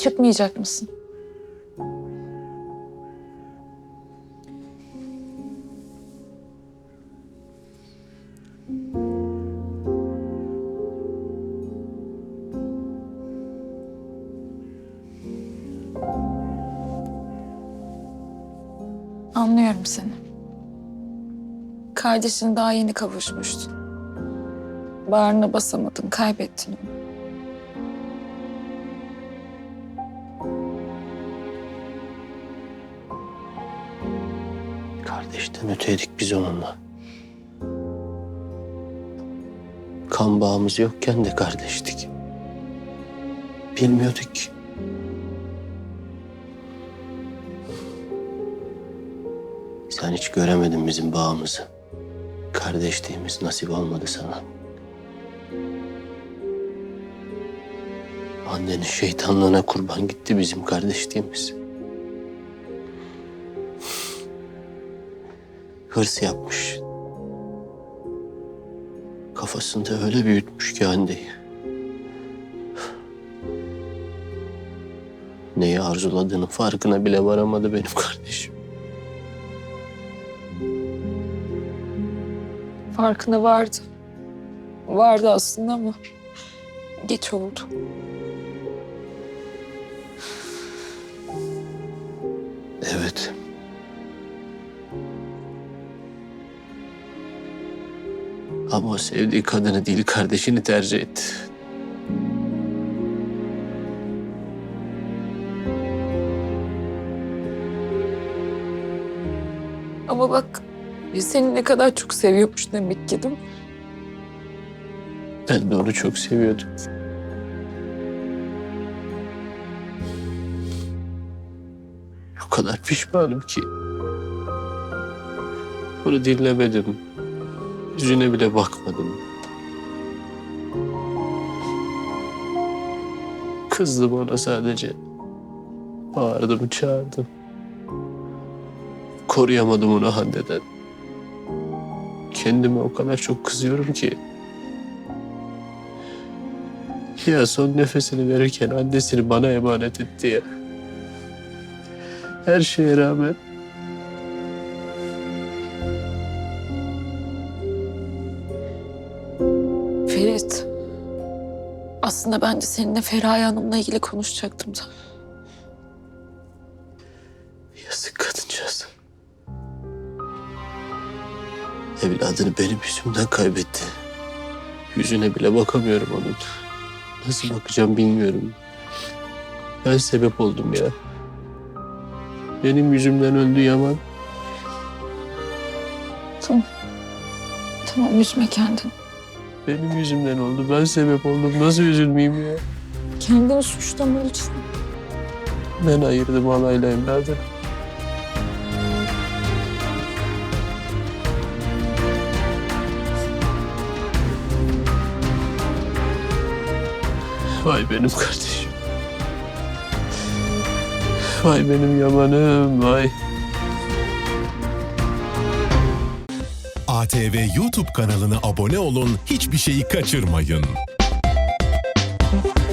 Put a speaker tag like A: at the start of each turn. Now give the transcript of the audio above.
A: Çıkmayacak mısın? Anlıyorum seni. Kardeşin daha yeni kavuşmuştun. Bağrına basamadın, kaybettin onu.
B: Kardeşten öteydik biz onunla. Kan bağımız yokken de kardeştik. Bilmiyorduk ki. Sen hiç göremedin bizim bağımızı. Kardeşliğimiz nasip olmadı sana. Annenin şeytanlığına kurban gitti bizim kardeşliğimiz. Hırs yapmış. Kafasında öyle büyütmüş ki anneyi. Neyi arzuladığının farkına bile varamadı benim kardeşim.
A: Farkına vardı. Vardı aslında ama geç oldu.
B: Ama o sevdiği kadını değil kardeşini tercih etti.
A: Ama bak seni ne kadar çok seviyormuş demek ki değil mi?
B: Ben de onu çok seviyordum. O kadar pişmanım ki. Onu dinlemedim. Yüzüne bile bakmadım. Kızdım ona sadece. Bağırdım, çağırdım. Koruyamadım onu Hande'den. Kendime o kadar çok kızıyorum ki. Ya son nefesini verirken annesini bana emanet etti ya. Her şeye rağmen
A: Ferit. Aslında ben de seninle Feraye Hanım'la ilgili konuşacaktım da.
B: yazık kadıncağız. Evladını benim yüzümden kaybetti. Yüzüne bile bakamıyorum onun. Nasıl bakacağım bilmiyorum. Ben sebep oldum ya. Benim yüzümden öldü Yaman.
A: Tamam. Tamam üzme kendini.
B: Benim yüzümden oldu. Ben sebep oldum. Nasıl üzülmeyeyim ya?
A: Kendini suçlama lütfen.
B: Ben ayırdım halayla evladı. Vay benim kardeşim. Vay benim yamanım vay.
C: ATV YouTube kanalına abone olun, hiçbir şeyi kaçırmayın. Müzik